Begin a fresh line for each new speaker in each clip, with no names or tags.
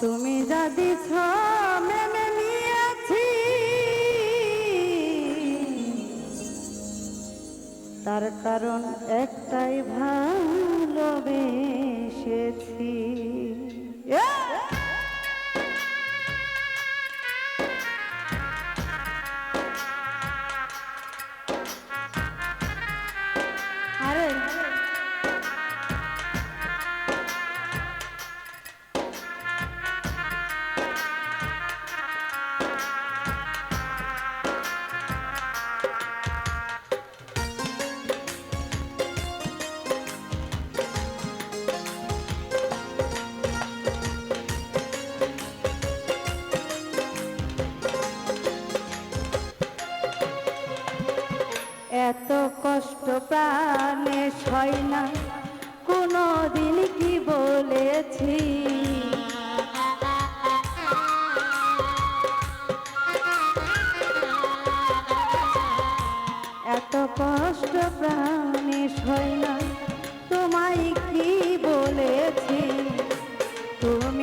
তুমি যা দিছ মেনে তার কারণ একটাই ভালোবেসেছি। এত কষ্ট প্রাণে হয় না। কোনো দিন কি বলেছি? এত কষ্ট প্রাণে হয় না। তোমায় কি বলেছি? তুমি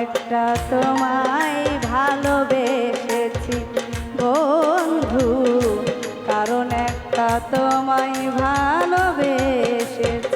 একটা তোমায় ভালোবেসেছি। বন্ধু কারণ একটা তোমায় ভালোবেসেছি।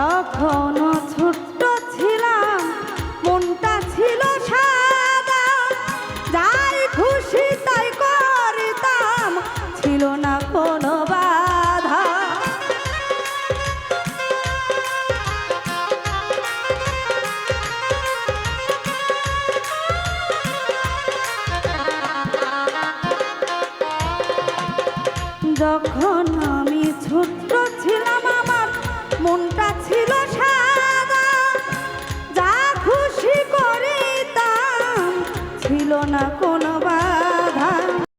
তখন